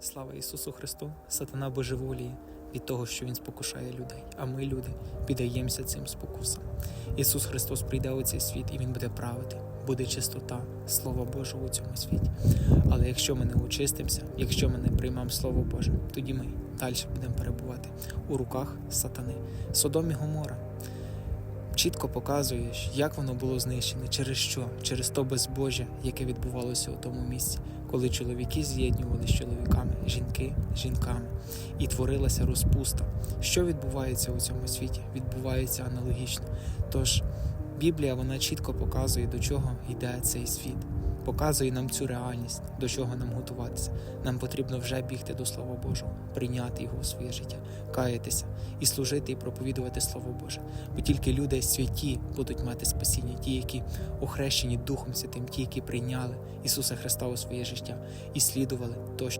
Слава Ісусу Христу! Сатана божеволіє від того, що Він спокушає людей, а ми, люди, піддаємося цим спокусам. Ісус Христос прийде у цей світ і Він буде правити, буде чистота Слова Божого у цьому світі. Але якщо ми не очистимося, якщо ми не приймемо Слово Боже, тоді ми далі будемо перебувати у руках сатани. Содом і Гомора чітко показуєш, як воно було знищене, через що? Через то безбожжя, яке відбувалося у тому місці, коли чоловіки з'єднувалися з чоловіками, жінки з жінками, і творилася розпуста. Що відбувається у цьому світі? Відбувається аналогічно. Тож Біблія вона чітко показує, до чого йде цей світ. Показує нам цю реальність, до чого нам готуватися. Нам потрібно вже бігти до Слова Божого, прийняти його у своє життя, каятися і служити і проповідувати Слово Боже. Бо тільки люди святі будуть мати спасіння, ті, які охрещені Духом Святим, ті, які прийняли Ісуса Христа у своє життя і слідували то,